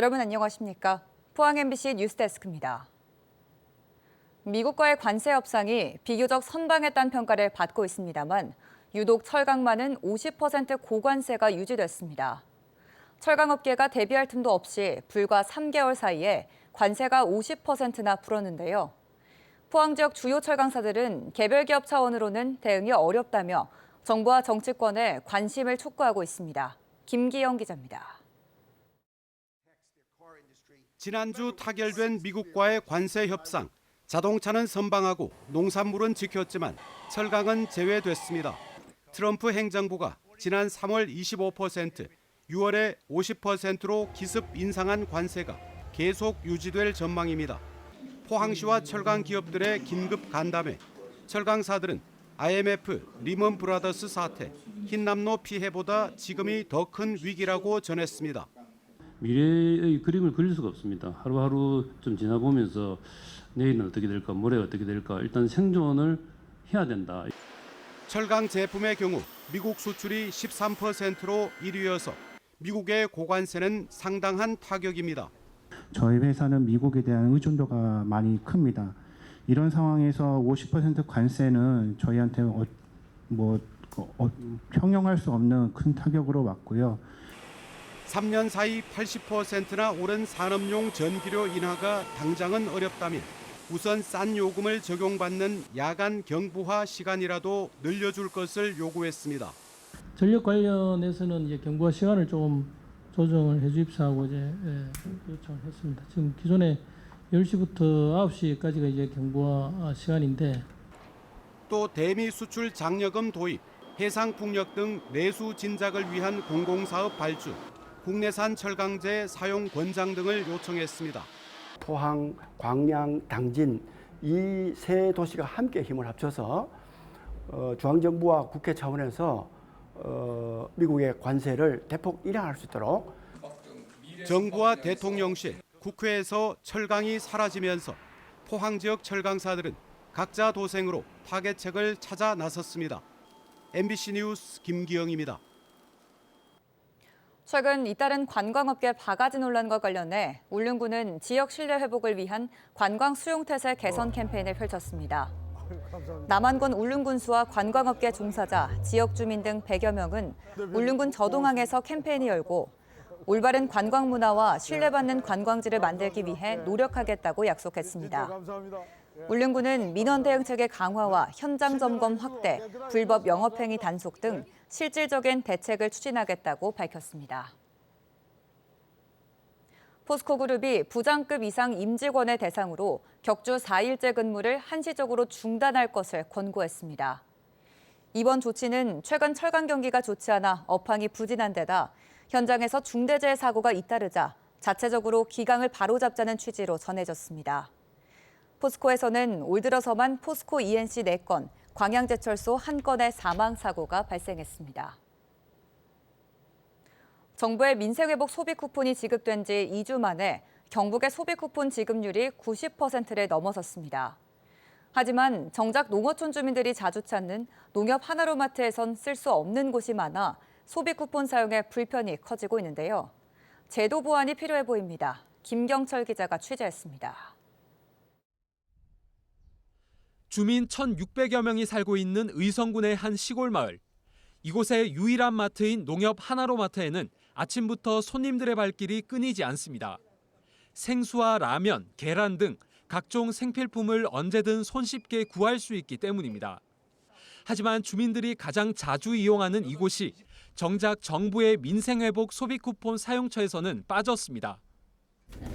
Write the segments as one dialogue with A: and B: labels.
A: 여러분 안녕하십니까? 포항 MBC 뉴스데스크입니다. 미국과의 관세 협상이 비교적 선방했다는 평가를 받고 있습니다만 유독 철강만은 50% 고관세가 유지됐습니다. 철강업계가 대비할 틈도 없이 불과 3개월 사이에 관세가 50%나 불었는데요. 포항 지역 주요 철강사들은 개별 기업 차원으로는 대응이 어렵다며 정부와 정치권에 관심을 촉구하고 있습니다. 김기영 기자입니다.
B: 지난주 타결된 미국과의 관세 협상. 자동차는 선방하고 농산물은 지켰지만 철강은 제외됐습니다. 트럼프 행정부가 지난 3월 25%, 6월에 50%로 기습 인상한 관세가 계속 유지될 전망입니다. 포항시와 철강 기업들의 긴급 간담회. 철강사들은 IMF, 리먼 브라더스 사태, 흰남노 피해보다 지금이 더 큰 위기라고 전했습니다.
C: 미래의 그림을 그릴 수가 없습니다. 하루하루 좀 지나보면서 내일은 어떻게 될까, 모레 어떻게 될까, 일단 생존을 해야 된다.
B: 철강 제품의 경우 미국 수출이 13%로 1위여서 미국의 고관세는 상당한 타격입니다.
D: 저희 회사는 미국에 대한 의존도가 많이 큽니다. 이런 상황에서 50% 관세는 저희한테 어, 뭐 어, 형용할 수 없는 큰 타격으로 왔고요.
B: 3년 사이 80%나 오른 산업용 전기료 인하가 당장은 어렵다면 우선 싼 요금을 적용받는 야간 경부화 시간이라도 늘려줄 것을 요구했습니다.
E: 전력 관련해서는 이제 경부화 시간을 좀 조정을 해주십사하고 이제 예, 요청을 했습니다. 지금 기존에 10시부터 9시까지가 이제 경부화 시간인데
B: 또 대미 수출 장려금 도입, 해상 풍력 등 내수 진작을 위한 공공사업 발주, 국내산 철강제 사용 권장 등을 요청했습니다.
F: 포항, 광양, 당진 이 세 도시가 함께 힘을 합쳐서 어, 중앙정부와 국회 차원에서 어, 미국의 관세를 대폭 인하할 수 있도록
B: 정부와 대통령실, 국회에서 철강이 사라지면서 포항 지역 철강사들은 각자 도생으로 타개책을 찾아 나섰습니다. MBC 뉴스 김기영입니다.
A: 최근 잇따른 관광업계 바가지 논란과 관련해 울릉군은 지역 신뢰 회복을 위한 관광 수용태세 개선 캠페인을 펼쳤습니다. 남한군 울릉군수와 관광업계 종사자, 지역 주민 등 100여 명은 울릉군 저동항에서 캠페인을 열고 올바른 관광 문화와 신뢰받는 관광지를 만들기 위해 노력하겠다고 약속했습니다. 울릉군은 민원 대응체계 강화와 현장 점검 확대, 불법 영업행위 단속 등 실질적인 대책을 추진하겠다고 밝혔습니다. 포스코그룹이 부장급 이상 임직원의 대상으로 격주 4일제 근무를 한시적으로 중단할 것을 권고했습니다. 이번 조치는 최근 철강 경기가 좋지 않아 업황이 부진한 데다 현장에서 중대재해 사고가 잇따르자 자체적으로 기강을 바로잡자는 취지로 전해졌습니다. 포스코에서는 올 들어서만 포스코 ENC 4건, 광양제철소 1건의 사망 사고가 발생했습니다. 정부의 민생회복 소비 쿠폰이 지급된 지 2주 만에 경북의 소비 쿠폰 지급률이 90%를 넘어섰습니다. 하지만 정작 농어촌 주민들이 자주 찾는 농협 하나로마트에선 쓸 수 없는 곳이 많아 소비 쿠폰 사용에 불편이 커지고 있는데요. 제도 보완이 필요해 보입니다. 김경철 기자가 취재했습니다.
G: 주민 1,600여 명이 살고 있는 의성군의 한 시골 마을. 이곳의 유일한 마트인 농협 하나로 마트에는 아침부터 손님들의 발길이 끊이지 않습니다. 생수와 라면, 계란 등 각종 생필품을 언제든 손쉽게 구할 수 있기 때문입니다. 하지만 주민들이 가장 자주 이용하는 이곳이 정작 정부의 민생회복 소비 쿠폰 사용처에서는 빠졌습니다.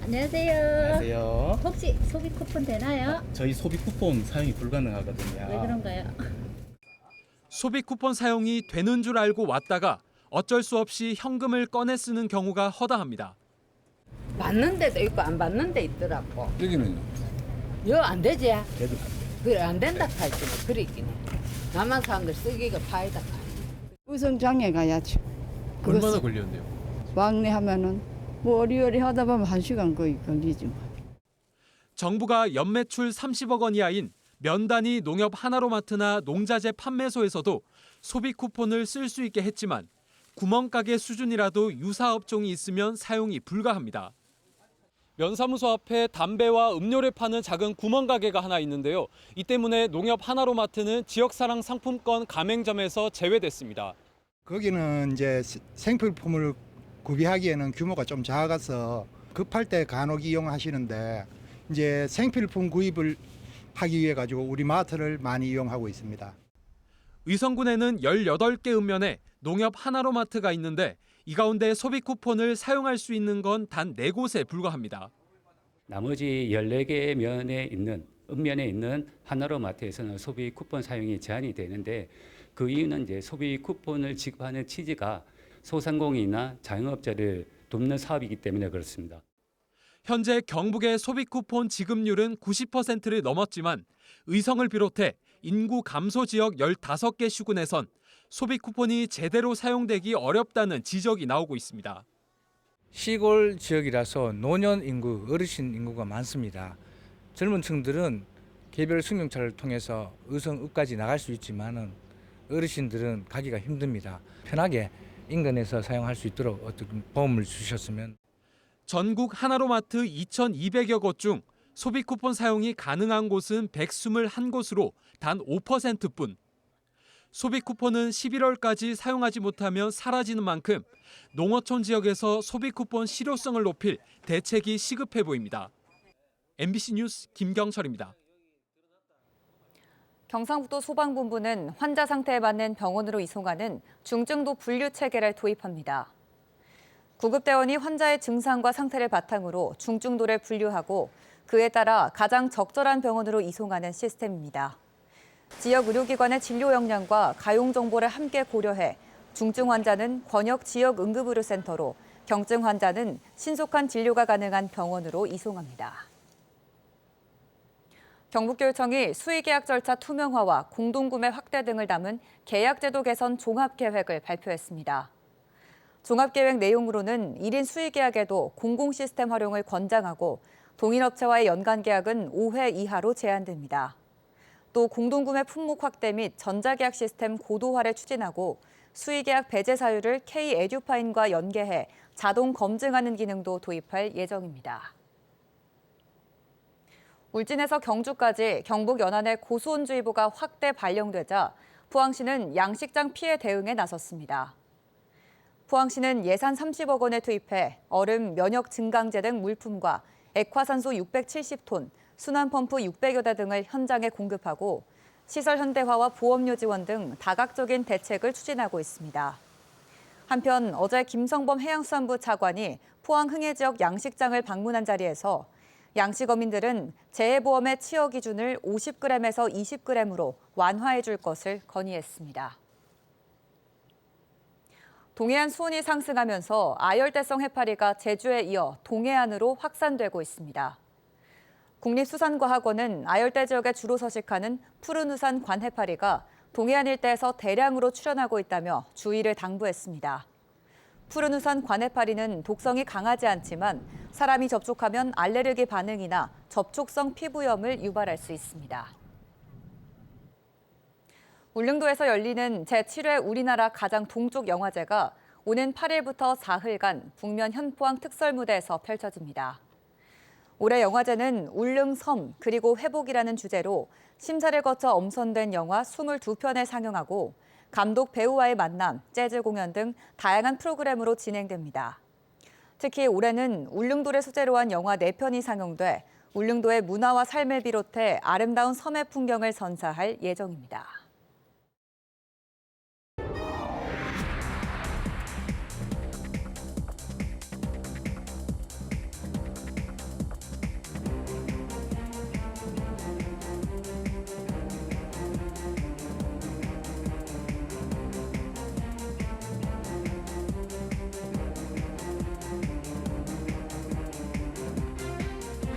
H: 안녕하세요.
I: 안녕하세요.
H: 혹시 소비 쿠폰 되나요?
I: 저희 소비 쿠폰 사용이 불가능하거든요.
H: 왜 그런가요?
G: 소비 쿠폰 사용이 되는 줄 알고 왔다가 어쩔 수 없이 현금을 꺼내 쓰는 경우가 허다합니다.
J: 받는 데도 있고 안 받는 데 있더라고.
I: 여기는요?
J: 이거 안 되지?
I: 여기
J: 그래 안 된다 할지 뭐 그래 있긴 해. 남한 사람들 쓰기가 파이다.
K: 의성장에 가야지.
G: 얼마나 걸렸는데요?
K: 왕래하면은 뭐 어리어리 하다 보면 한 시간 거의 걸리지 뭐.
G: 정부가 연매출 30억 원 이하인 면단위 농협 하나로마트나 농자재 판매소에서도 소비 쿠폰을 쓸 수 있게 했지만 구멍가게 수준이라도 유사 업종이 있으면 사용이 불가합니다. 면사무소 앞에 담배와 음료를 파는 작은 구멍가게가 하나 있는데요. 이 때문에 농협 하나로마트는 지역사랑 상품권 가맹점에서 제외됐습니다.
L: 거기는 이제 생필품을 구비하기에는 규모가 좀 작아서 급할 때 간혹 이용하시는데 이제 생필품 구입을 하기 위해 가지고 우리 마트를 많이 이용하고 있습니다.
G: 의성군에는 18개 읍면에 농협 하나로마트가 있는데 이 가운데 소비 쿠폰을 사용할 수 있는 건 단 4곳에 불과합니다.
M: 나머지 14개 면에 있는 읍면에 있는 하나로 마트에서는 소비 쿠폰 사용이 제한이 되는데 그 이유는 이제 소비 쿠폰을 지급하는 취지가 소상공인이나 자영업자를 돕는 사업이기 때문에 그렇습니다.
G: 현재 경북의 소비 쿠폰 지급률은 90%를 넘었지만 의성을 비롯해 인구 감소 지역 15개 시군에선 소비 쿠폰이 제대로 사용되기 어렵다는 지적이 나오고 있습니다.
N: 시골 지역이라서 노년 인구, 어르신 인구가 많습니다. 젊은 층들은 개별 승용차를 통해서 의성 읍까지 나갈 수 있지만은 어르신들은 가기가 힘듭니다. 편하게 인근에서 사용할 수 있도록 어떤 보험을 주셨으면
G: 전국 하나로마트 2,200여 곳 중 소비 쿠폰 사용이 가능한 곳은 121곳으로 단 5%뿐. 소비 쿠폰은 11월까지 사용하지 못하면 사라지는 만큼 농어촌 지역에서 소비 쿠폰 실효성을 높일 대책이 시급해 보입니다. MBC 뉴스 김경철입니다.
A: 경상북도 소방본부는 환자 상태에 맞는 병원으로 이송하는 중증도 분류 체계를 도입합니다. 구급대원이 환자의 증상과 상태를 바탕으로 중증도를 분류하고 그에 따라 가장 적절한 병원으로 이송하는 시스템입니다. 지역 의료기관의 진료 역량과 가용 정보를 함께 고려해 중증 환자는 권역 지역 응급의료센터로, 경증 환자는 신속한 진료가 가능한 병원으로 이송합니다. 경북교육청이 수의계약 절차 투명화와 공동구매 확대 등을 담은 계약제도 개선 종합계획을 발표했습니다. 종합계획 내용으로는 1인 수의계약에도 공공시스템 활용을 권장하고 동인업체와의 연간 계약은 5회 이하로 제한됩니다. 또 공동구매 품목 확대 및 전자계약 시스템 고도화를 추진하고 수의계약 배제 사유를 K-에듀파인과 연계해 자동 검증하는 기능도 도입할 예정입니다. 울진에서 경주까지 경북 연안의 고수온주의보가 확대 발령되자 포항시는 양식장 피해 대응에 나섰습니다. 포항시는 예산 30억 원을 투입해 얼음 면역 증강제 등 물품과 액화산소 670톤, 순환펌프 600여 대 등을 현장에 공급하고 시설 현대화와 보험료 지원 등 다각적인 대책을 추진하고 있습니다. 한편 어제 김성범 해양수산부 차관이 포항 흥해 지역 양식장을 방문한 자리에서 양식어민들은 재해보험의 치어 기준을 50g에서 20g으로 완화해 줄 것을 건의했습니다. 동해안 수온이 상승하면서 아열대성 해파리가 제주에 이어 동해안으로 확산되고 있습니다. 국립수산과학원은 아열대 지역에 주로 서식하는 푸른우산 관해파리가 동해안 일대에서 대량으로 출현하고 있다며 주의를 당부했습니다. 푸른우산 관해파리는 독성이 강하지 않지만 사람이 접촉하면 알레르기 반응이나 접촉성 피부염을 유발할 수 있습니다. 울릉도에서 열리는 제7회 우리나라 가장 동쪽 영화제가 오는 8일부터 사흘간 북면 현포항 특설무대에서 펼쳐집니다. 올해 영화제는 울릉섬 그리고 회복이라는 주제로 심사를 거쳐 엄선된 영화 22편을 상영하고 감독 배우와의 만남, 재즈 공연 등 다양한 프로그램으로 진행됩니다. 특히 올해는 울릉도를 소재로 한 영화 4편이 상영돼 울릉도의 문화와 삶을 비롯해 아름다운 섬의 풍경을 선사할 예정입니다.